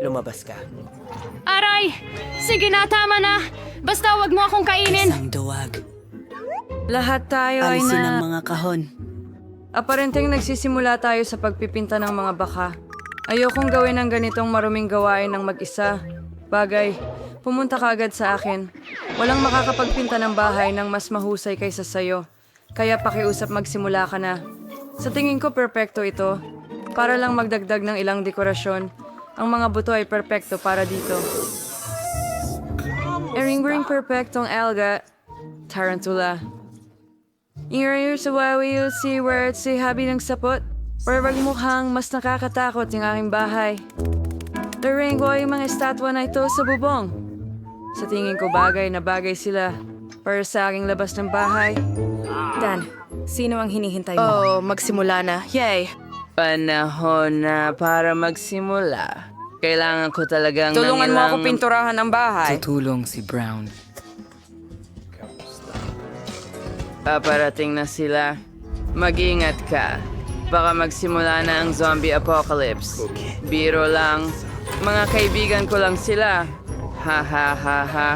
lumabas ka. Aray! Sige na, tama na! Basta wag mo akong kainin! Isang duwag. Lahat tayo ay Alisin na... ang mga kahon. Aparenteng nagsisimula tayo sa pagpipinta ng mga baka. Ayokong gawin ang ganitong maruming gawain ng mag-isa. Bagay, pumunta ka agad sa akin. Walang makakapagpinta ng bahay ng mas mahusay kaysa sayo. Kaya pakiusap magsimula ka na. Sa tingin ko perpekto ito. Para lang magdagdag ng ilang dekorasyon. Ang mga buto ay perpekto para dito. Ering-ring perpektong alga. Tarantula. Ingayur sa wawi you'll see where it's si habi ng sapot. Or wag mukhang mas nakakatakot yung aking bahay. Laring ko yung mga estatwa na ito sa bubong. Sa tingin ko bagay na bagay sila para sa aking labas ng bahay. Dan, sino ang hinihintay mo? Oh, magsimula na. Yay! Panahon na para magsimula. Kailangan ko talagang Tulungan ng mo ako pinturahan ng bahay. Tutulong si Brown. Paparating na sila. Mag-ingat ka. Baka magsimula na ang zombie apocalypse. Biro lang. Mga kaibigan ko lang sila. Ha ha ha ha.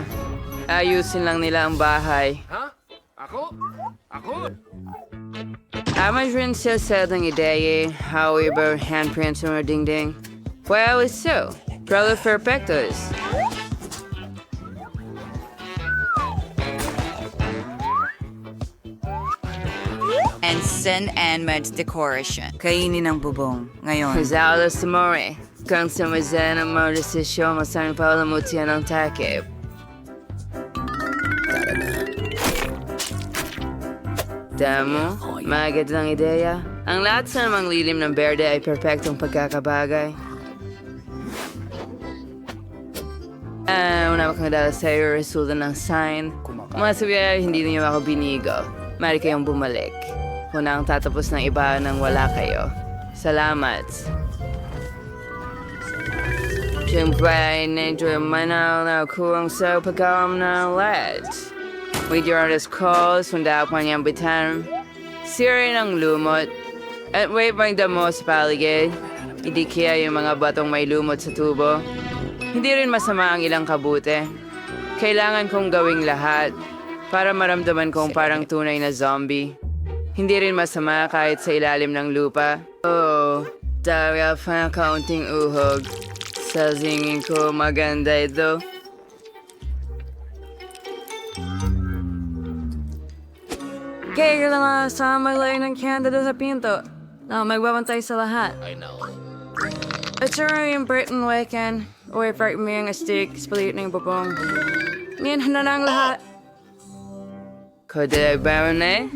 Ayusin lang nila ang bahay. Ha? Ako? Ako? Ama rin siya sa ng ideya, however, handprints mo dingding. Well, it's so. Probably perfectos. and Sin and Med's decoration. Kainin ang bubong. Ngayon, Rizalo Samore. Kung sumazan ang mga desisyon, masaring palamutian ang takip. Damo, magandang ideya. Ang lahat sa namang lilim ng berde ay perpektong pagkakabagay. Ah, una ba kang dala sa iyo, resulta ng sign. Mga sabi ay hindi niyo ako binigo. Mari kayong bumalik. Una ang tatapos ng iba nang wala kayo. Salamat. Siyempre na-enjoy manaw na kurang sa pagkawam ng LED. With your artist calls, hunda pa niyang bitan. Sira ng lumot. At wait bang damo sa paligid. Hindi kaya yung mga batong may lumot sa tubo. Hindi rin masama ang ilang kabute. Kailangan kong gawing lahat para maramdaman kong parang tunay na zombie. Hindi rin masama kahit sa ilalim ng lupa. Oh, dahil pa ng kaunting uhog. Sa singin ko maganda ito. Kaya lang sa maglayo ng kandado sa pinto na magbabantay sa lahat. I know. At sure yung Britain weekend, or part mo yung stick, spalit na yung bubong. Ngayon na lang lahat. Koday Barone,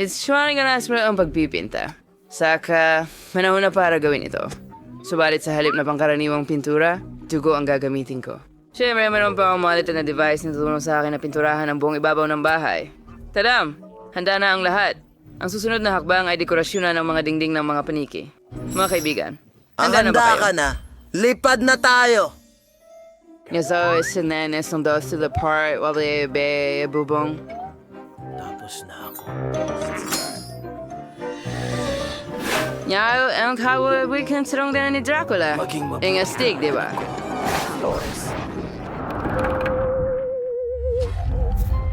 it's trying ka na ang pagpipinta. Saka, manahon na para gawin ito. Subalit sa halip na pangkaraniwang pintura, dugo ang gagamitin ko. Siyempre, meron pa akong malitan na device na tutulong sa akin na pinturahan ang buong ibabaw ng bahay. Tadam! Handa na ang lahat. Ang susunod na hakbang ay dekorasyonan ng mga dingding ng mga paniki. Mga kaibigan, Ang handa na ba handa kayo? ka na. Lipad na tayo. Yes, always sinenes ng dos to the part while they be bubong. Tapos na ako. Ja, ang kawa we kan sarong din ni Dracula. Maging mabuti. Yung astig, di ba?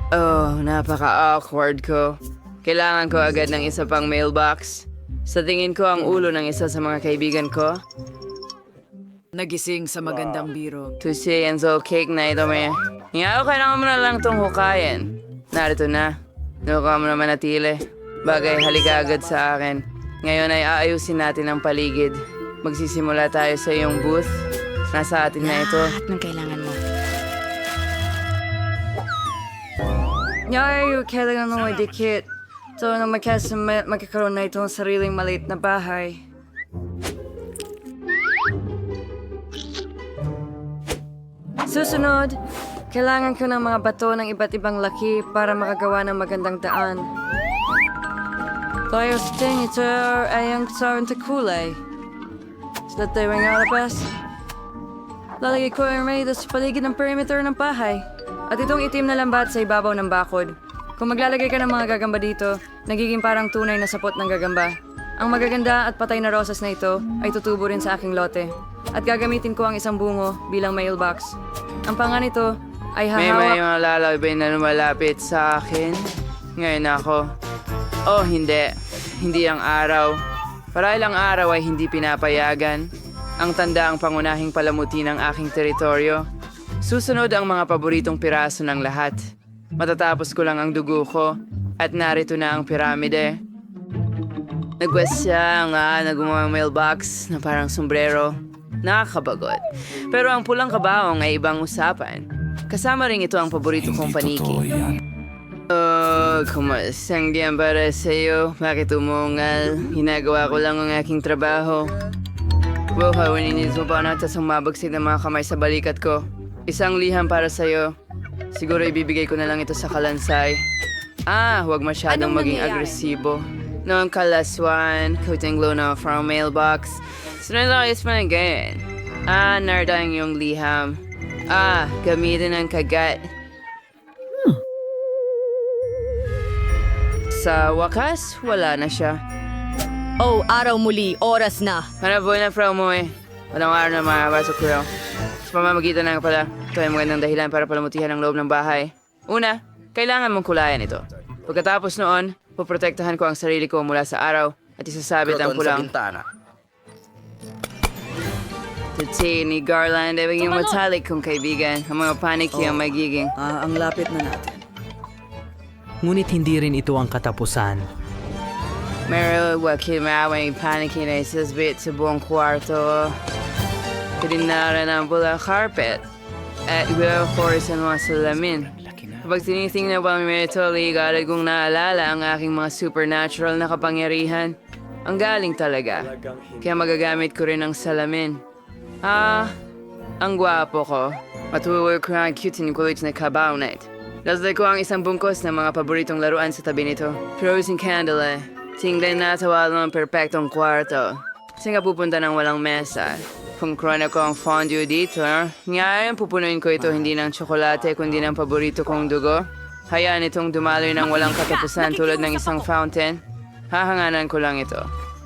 Oh, napaka-awkward ko. Kailangan ko agad ng isa pang mailbox. Sa tingin ko ang ulo ng isa sa mga kaibigan ko. nagising sa magandang biro. Tusi and so cake na ito may. Nga, kailangan mo na lang itong hukayin. Narito na. Nuka mo na manatili. Bagay, halika agad sa akin. Ngayon ay aayusin natin ang paligid. Magsisimula tayo sa iyong booth. Nasa atin na ito. Lahat ng kailangan mo. Ngayon, kailangan mo dikit. So, na magkasama, magkakaroon na itong sariling maliit na bahay. Susunod, kailangan ko ng mga bato ng iba't ibang laki para makagawa ng magandang daan. Tayo sa ting ito ay ang kasaran sa kulay. Sa tayo ang alabas. Lalagay ko ang may sa paligid ng perimeter ng bahay. At itong itim na lambat sa ibabaw ng bakod. Kung maglalagay ka ng mga gagamba dito, nagiging parang tunay na sapot ng gagamba. Ang magaganda at patay na rosas na ito ay tutubo rin sa aking lote. At gagamitin ko ang isang bungo bilang mailbox. Ang panga nito ay May may hahawak... mga lalabay na lumalapit sa akin. Ngayon ako. Oh, hindi. Hindi ang araw. Para ilang araw ay hindi pinapayagan. Ang tanda ang pangunahing palamuti ng aking teritoryo. Susunod ang mga paboritong piraso ng lahat. Matatapos ko lang ang dugo ko at narito na ang piramide. Nagwes siya nga na gumawa ng mailbox na parang sombrero. Nakakabagot. Pero ang pulang kabaong ay ibang usapan. Kasama rin ito ang paborito kong paniki. Oh, kumasang diyan para sa'yo. Bakit umungal? Ginagawa ko lang ang aking trabaho. Wow, hawaninis mo pa na tas mabagsig ng mga kamay sa balikat ko. Isang liham para sa'yo. Siguro ibibigay ko na lang ito sa kalansay. Ah, huwag masyadong maging agresibo. Noong kalaswan, kuting luna from mailbox. Sinalakis mo na ganyan. Ah, nardang yung liham. Ah, gamitin ang kagat. Sa wakas, wala na siya. Oh, araw muli. Oras na. Manaboy na fra mo eh. Walang araw na makapasok ko. Sa pamamagitan ng pala, ito ay magandang dahilan para palamutihan ang loob ng bahay. Una, kailangan mong kulayan ito. Pagkatapos noon, poprotektahan ko ang sarili ko mula sa araw at isasabit ang pulang bintana. Tuti ni Garland ay maging matalik kong kaibigan. Ang mga paniki ang magiging. Ah, ang lapit na natin. Ngunit hindi rin ito ang katapusan. Meron wakil maawang paniki na isasbit sa buong kwarto. Pininaran ang pula carpet. At will force ang mga salamin. Kapag tinitingnan pa mo ito, agad kong naalala ang aking mga supernatural na kapangyarihan. Ang galing talaga. Kaya magagamit ko rin ang salamin. Ah, ang gwapo ko. Matuwag ko ang cute and kulit na kabaw night. Lasda ko ang isang bungkos ng mga paboritong laruan sa tabi nito. Frozen candle eh. Tingnan na tawalo ang perpektong kwarto. Saan ka pupunta ng walang mesa? Kung krona ko ang fondue dito, ngayon pupunuin ko ito hindi ng tsokolate kundi ng paborito kong dugo. Hayaan itong dumaloy ng walang katapusan tulad ng isang fountain. Hahanganan ko lang ito.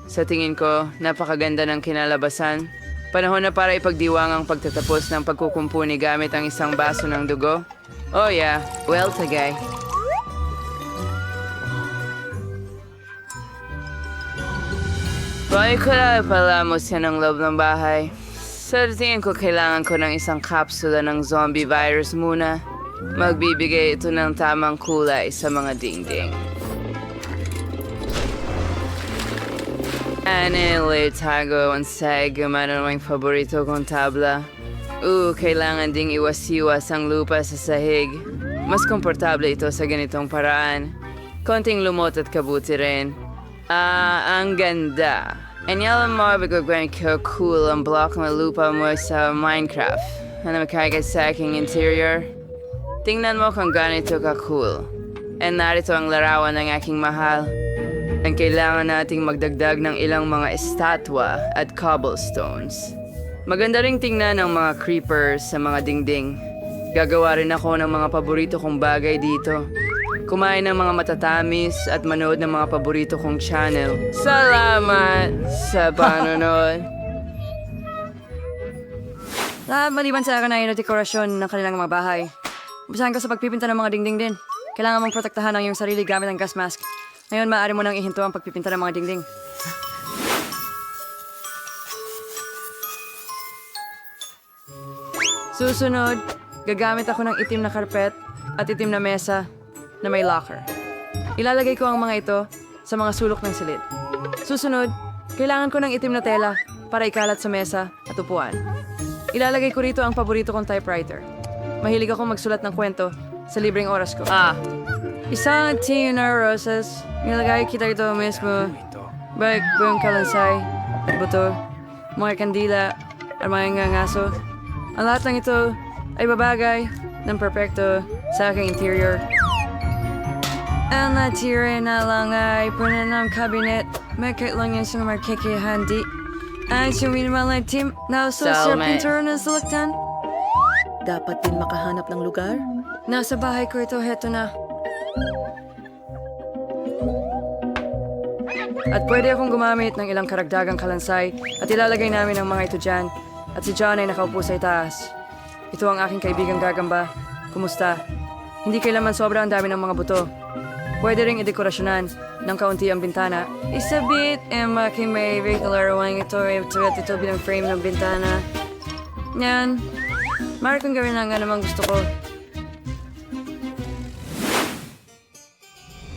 Sa tingin ko, napakaganda ng kinalabasan. Panahon na para ipagdiwang ang pagtatapos ng pagkukumpuni gamit ang isang baso ng dugo. Oh yeah, well tagay. Ko na pala mo siya ng loob ng bahay? Sa tingin ko kailangan ko ng isang kapsula ng zombie virus muna. Magbibigay ito ng tamang kulay sa mga dingding. Anile tago ang sa gumana ng paborito kong tabla. Oo, kailangan ding iwasiwas ang lupa sa sahig. Mas komportable ito sa ganitong paraan. Konting lumot at kabuti rin. Ah, ang ganda. And alam mo, bigagawin ko cool ang block ng lupa mo sa Minecraft. Ano makagat sa aking interior? Tingnan mo kung ganito ka cool. And narito ang larawan ng aking mahal. Ang kailangan nating magdagdag ng ilang mga estatwa at cobblestones. Maganda ring tingnan ang mga creepers sa mga dingding. Gagawa rin ako ng mga paborito kong bagay dito. Kumain ng mga matatamis at manood ng mga paborito kong channel. Salamat sa panonood. Lahat maliban sa akin ay na dekorasyon ng kanilang mga bahay. Umpisahan ko sa pagpipinta ng mga dingding din. Kailangan mong protektahan ang iyong sarili gamit ang gas mask. Ngayon, maaari mo nang ihinto ang pagpipinta ng mga dingding. Susunod, gagamit ako ng itim na karpet at itim na mesa na may locker. Ilalagay ko ang mga ito sa mga sulok ng silid. Susunod, kailangan ko ng itim na tela para ikalat sa mesa at upuan. Ilalagay ko rito ang paborito kong typewriter. Mahilig akong magsulat ng kwento sa libreng oras ko. Ah, Isang tin na roses, nilagay kita ito mismo. Baik buong kalansay at buto, mga kandila at mga ngangaso. Ang lahat ng ito ay babagay ng perpekto sa aking interior. Ang natira na lang ay puno ng cabinet. Makit lang yan sa markikihandi. Ay suminimal na team na uso sa pintura ng suluktan. Dapat din makahanap ng lugar. Nasa bahay ko ito, heto na. At pwede akong gumamit ng ilang karagdagang kalansay at ilalagay namin ang mga ito dyan. At si John ay nakaupo sa itaas. Ito ang aking kaibigang gagamba. Kumusta? Hindi kailanman sobra ang dami ng mga buto. Pwede ring idekorasyonan ng kaunti ang bintana. Isabit, Emma, kay may regular wang ito, ito, ito bilang frame ng bintana. Yan. Mari kong gawin ang anumang gusto ko.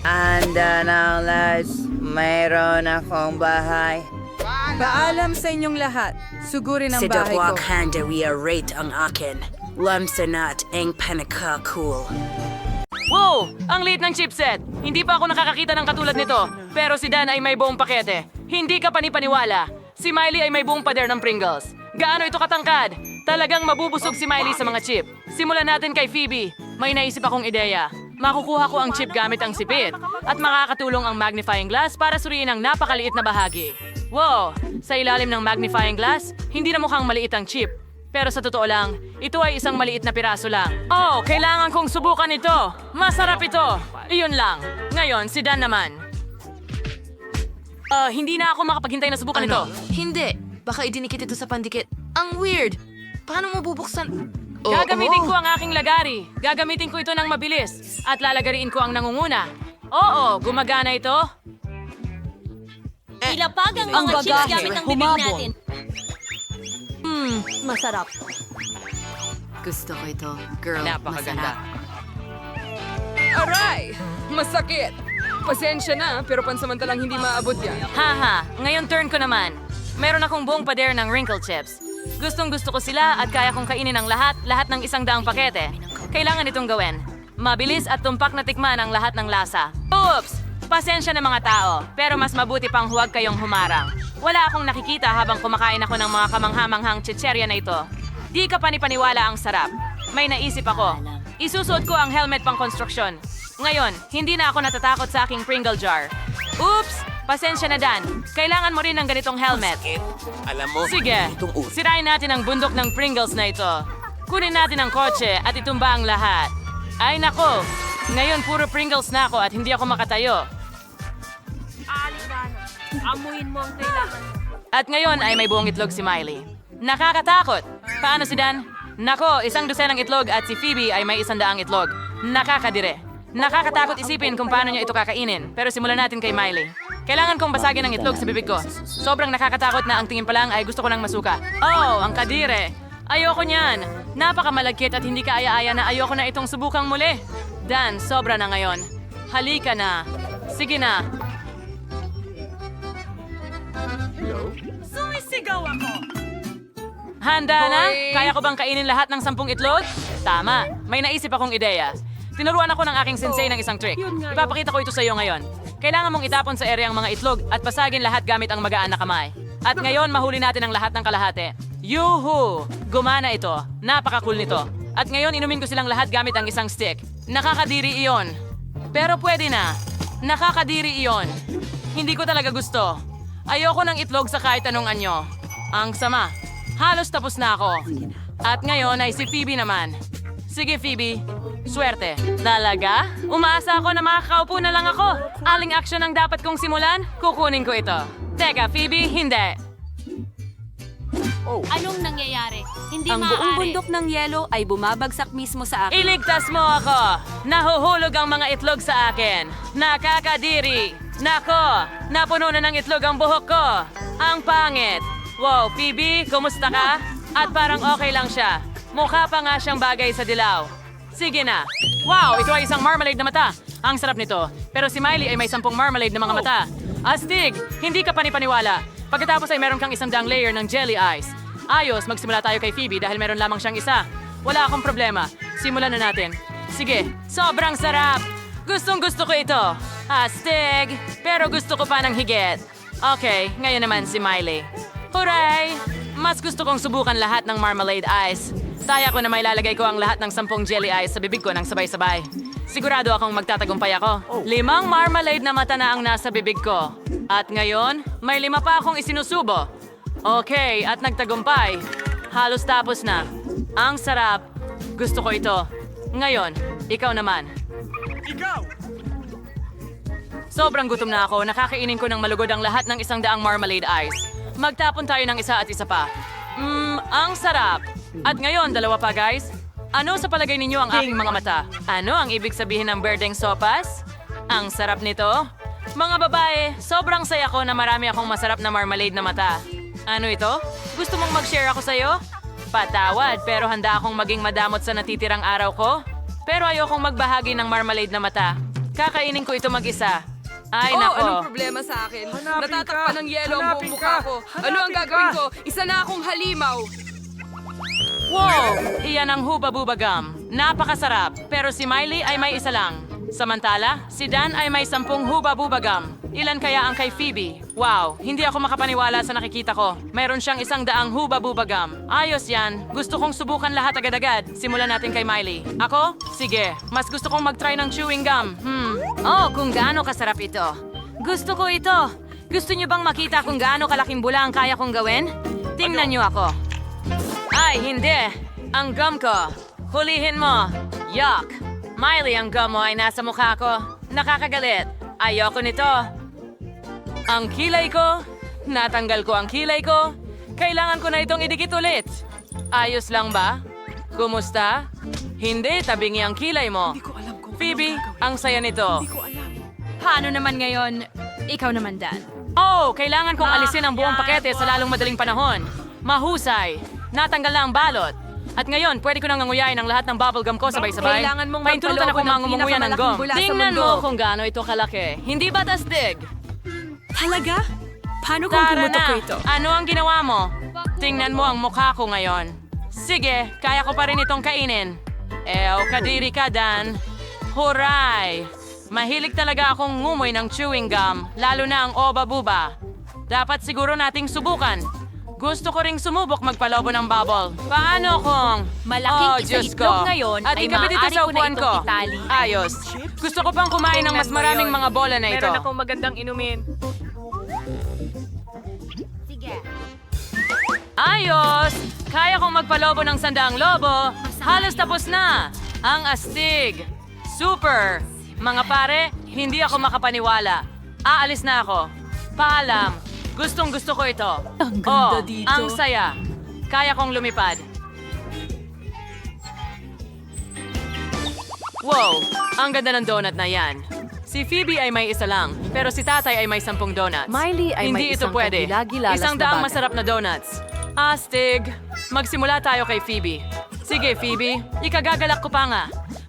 Anda na, lads. Mayroon akong bahay. Paalam sa inyong lahat. Sugurin ang Si bahay ko. Dawak Handa we are rate ang akin. Lamsanat ang panaka cool. Wow! Ang liit ng chipset! Hindi pa ako nakakakita ng katulad nito. Pero si Dan ay may buong pakete. Hindi ka panipaniwala. Si Miley ay may buong pader ng Pringles. Gaano ito katangkad? Talagang mabubusog si Miley sa mga chip. Simulan natin kay Phoebe. May naisip akong ideya. Makukuha ko ang chip gamit ang sipit at makakatulong ang magnifying glass para suriin ang napakaliit na bahagi. Wow! Sa ilalim ng magnifying glass, hindi na mukhang maliit ang chip. Pero sa totoo lang, ito ay isang maliit na piraso lang. Oh, kailangan kong subukan ito. Masarap ito. Iyon lang. Ngayon, si Dan naman. Ah, hindi na ako makapaghintay na subukan ito. Hindi. Baka idinikit ito sa pandikit. Ang weird. Paano mo bubuksan? Oh, Gagamitin oh. ko ang aking lagari. Gagamitin ko ito ng mabilis. At lalagariin ko ang nangunguna. Oo, gumagana ito. Ilapag ang Ang mga chips bagahe, gamit ang bibig humabol. natin. Hmm, masarap. Gusto ko ito. Girl, Napakaganda. Aray! Masakit! Pasensya na, pero pansamantalang hindi maabot yan. Haha, ngayon turn ko naman. Meron akong buong pader ng wrinkle chips. Gustong gusto ko sila at kaya kong kainin ang lahat, lahat ng isang daang pakete. Kailangan itong gawin. Mabilis at tumpak na tikman ang lahat ng lasa. Oops! Pasensya na mga tao, pero mas mabuti pang huwag kayong humarang. Wala akong nakikita habang kumakain ako ng mga kamanghamanghang chicherya na ito. Di ka panipaniwala ang sarap. May naisip ako. Isusuot ko ang helmet pang konstruksyon. Ngayon, hindi na ako natatakot sa aking Pringle jar. Oops! Pasensya na Dan. Kailangan mo rin ng ganitong helmet. Alam mo, Sige, sirain natin ang bundok ng Pringles na ito. Kunin natin ang kotse at itumba ang lahat. Ay nako, ngayon puro Pringles na ako at hindi ako makatayo. At ngayon ay may buong itlog si Miley. Nakakatakot! Paano si Dan? Nako, isang dosenang itlog at si Phoebe ay may isang daang itlog. Nakakadire. Nakakatakot isipin kung paano niya ito kakainin. Pero simulan natin kay Miley. Kailangan kong basagin ang itlog sa bibig ko. Sobrang nakakatakot na ang tingin pa lang ay gusto ko ng masuka. Oh, ang kadire! Ayoko niyan! Napakamalagkit at hindi kaaya-aya na ayoko na itong subukang muli. Dan, sobra na ngayon. Halika na. Sige na. Handa na? Kaya ko bang kainin lahat ng sampung itlog? Tama. May naisip akong ideya. Tinuruan ako ng aking sensei ng isang trick. Ipapakita ko ito sa iyo ngayon. Kailangan mong itapon sa ere ang mga itlog at basagin lahat gamit ang magaan na kamay. At ngayon, mahuli natin ang lahat ng kalahati. Yuhu! Gumana ito. Napaka-cool nito. At ngayon, inumin ko silang lahat gamit ang isang stick. Nakakadiri iyon. Pero pwede na. Nakakadiri iyon. Hindi ko talaga gusto. Ayoko ng itlog sa kahit anong anyo. Ang sama. Halos tapos na ako. At ngayon ay si Phoebe naman. Sige Phoebe, swerte. Talaga? Umaasa ako na makakaupo na lang ako. Aling action ang dapat kong simulan? Kukunin ko ito. Teka, Phoebe, hindi. Anong nangyayari? Hindi Ang maaari. buong bundok ng yelo ay bumabagsak mismo sa akin. Iligtas mo ako! Nahuhulog ang mga itlog sa akin. Nakakadiri! Nako! Napuno na ng itlog ang buhok ko. Ang pangit. Wow, Phoebe, kumusta ka? At parang okay lang siya. Mukha pa nga siyang bagay sa dilaw. Sige na. Wow, ito ay isang marmalade na mata. Ang sarap nito. Pero si Miley ay may sampung marmalade na mga mata. Astig! Hindi ka panipaniwala. Pagkatapos ay meron kang isang daang layer ng jelly ice. Ayos, magsimula tayo kay Phoebe dahil meron lamang siyang isa. Wala akong problema. Simulan na natin. Sige, sobrang sarap! Gustong gusto ko ito. Astig! Pero gusto ko pa ng higit. Okay, ngayon naman si Miley. Hooray! Mas gusto kong subukan lahat ng marmalade ice. Taya ko na may lalagay ko ang lahat ng sampung jelly ice sa bibig ko ng sabay-sabay. Sigurado akong magtatagumpay ako. Limang marmalade na mata na ang nasa bibig ko. At ngayon, may lima pa akong isinusubo. Okay, at nagtagumpay. Halos tapos na. Ang sarap. Gusto ko ito. Ngayon, ikaw naman. Sobrang gutom na ako, nakakainin ko ng malugod ang lahat ng isang daang marmalade ice. Magtapon tayo ng isa at isa pa. Mmm, ang sarap. At ngayon, dalawa pa guys. Ano sa palagay ninyo ang aking mga mata? Ano ang ibig sabihin ng berdeng sopas? Ang sarap nito. Mga babae, sobrang saya ko na marami akong masarap na marmalade na mata. Ano ito? Gusto mong mag-share ako sa'yo? Patawad, pero handa akong maging madamot sa natitirang araw ko. Pero ayokong magbahagi ng marmalade na mata. Kakainin ko ito mag-isa. Ay, oh, nako. anong problema sa akin? Natatakpan ng yelo ang buong mukha ko. Ano ang gagawin ko? Isa na akong halimaw. Wow! Iyan ang Huba Buba Gum. Napakasarap. Pero si Miley ay may isa lang. Samantala, si Dan ay may sampung Huba Buba Gum. Ilan kaya ang kay Phoebe? Wow, hindi ako makapaniwala sa nakikita ko. Mayroon siyang isang daang Huba Buba Gum. Ayos yan. Gusto kong subukan lahat agad-agad. Simulan natin kay Miley. Ako? Sige. Mas gusto kong mag-try ng chewing gum. Hmm. Oh, kung gaano kasarap ito. Gusto ko ito. Gusto niyo bang makita kung gaano kalaking bula ang kaya kong gawin? Tingnan niyo ako. Ay, hindi. Ang gum ko. Hulihin mo. Yuck. Miley, ang gum mo ay nasa mukha ko. Nakakagalit. Ayoko nito. Ang kilay ko. Natanggal ko ang kilay ko. Kailangan ko na itong idikit ulit. Ayos lang ba? Kumusta? Hindi, tabingi ang kilay mo. Phoebe, ang saya nito. Paano naman ngayon? Ikaw naman, Dan. Oh, kailangan kong alisin ang buong pakete sa lalong madaling panahon. Mahusay. Natanggal na ang balot. At ngayon, pwede ko nang nganguyain ang lahat ng bubblegum ko sabay-sabay. Kailangan mong ako ng pinakamalaking bula sa Tingnan mundo. mo kung gaano ito kalaki. Hindi ba tasdig? Talaga? Paano kung Tara pumutok na! ko ito? Ano ang ginawa mo? Tingnan mo ang mukha ko ngayon. Sige, kaya ko pa rin itong kainin. Ew, kadiri ka, Dan. Huray! Mahilig talaga akong ngumoy ng chewing gum, lalo na ang oba-buba. Dapat siguro nating subukan. Gusto ko ring sumubok magpalobo ng bubble. Paano kung... Malaking oh, isa itlog ngayon At ay maaari sa ko na itong ko. itali. Ayos. Gusto ko pang kumain ng mas maraming mga bola na ito. Meron akong magandang inumin. Ayos! Kaya kong magpalobo ng sandaang lobo. Halos tapos na. Ang astig. Super. Mga pare, hindi ako makapaniwala. Aalis na ako. Paalam. Gustong gusto ko ito. Ang ganda oh, dito. Ang saya. Kaya kong lumipad. Wow! Ang ganda ng donut na yan. Si Phoebe ay may isa lang, pero si tatay ay may sampung donuts. Miley ay Hindi may ito isang pwede. Isang na daang bagay. masarap na donuts. Astig! Magsimula tayo kay Phoebe. Sige, Phoebe. Ikagagalak ko pa nga.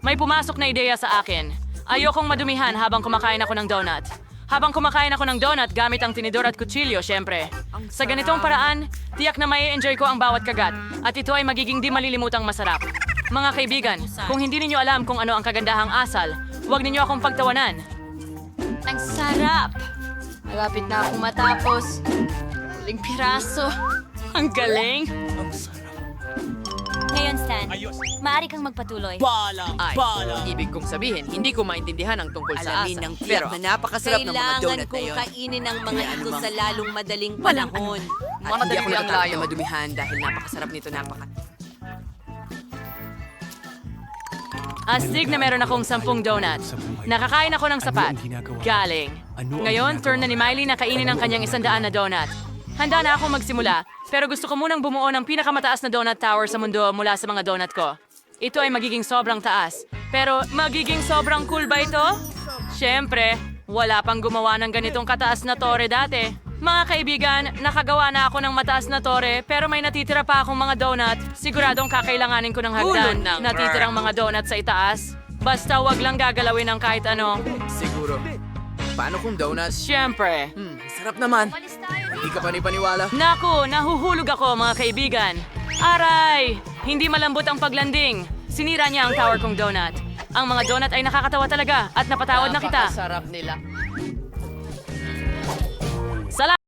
May pumasok na ideya sa akin. Ayokong madumihan habang kumakain ako ng donut. Habang kumakain ako ng donut gamit ang tinidor at kutsilyo, syempre. Sa ganitong paraan, tiyak na may enjoy ko ang bawat kagat. At ito ay magiging di malilimutang masarap. Mga kaibigan, kung hindi ninyo alam kung ano ang kagandahang asal, huwag ninyo akong pagtawanan. Ang sarap! Malapit na akong matapos. Huling piraso. Ang galing! Ngayon, Stan, maaari kang magpatuloy. Ay, ibig kong sabihin, hindi ko maintindihan ang tungkol sa Alamin asa. ng Pero, tiyak na napakasarap ng mga Kailangan donut na kong yun. kainin ang mga ito sa lalong madaling panahon. at hindi ako ang natatakot layo. na madumihan dahil napakasarap nito, napaka... Astig na meron akong sampung donut. Nakakain ako ng sapat. Galing. Ngayon, turn na ni Miley na kainin ang kanyang isandaan na donut. Handa na akong magsimula, pero gusto ko munang bumuo ng pinakamataas na donut tower sa mundo mula sa mga donut ko. Ito ay magiging sobrang taas. Pero magiging sobrang cool ba ito? Siyempre, wala pang gumawa ng ganitong kataas na tore dati. Mga kaibigan, nakagawa na ako ng mataas na tore pero may natitira pa akong mga donut. Siguradong kakailanganin ko ng hagdan. Ulo ng- Natitirang mga donut sa itaas. Basta wag lang gagalawin ng kahit ano. Siguro. Paano kung donuts? Siyempre. Hmm, sarap naman. Hindi ka panipaniwala. Naku, nahuhulog ako mga kaibigan. Aray! Hindi malambot ang paglanding. Sinira niya ang tower kong donut. Ang mga donut ay nakakatawa talaga at napatawad na kita. Napakasarap nila. Salamat!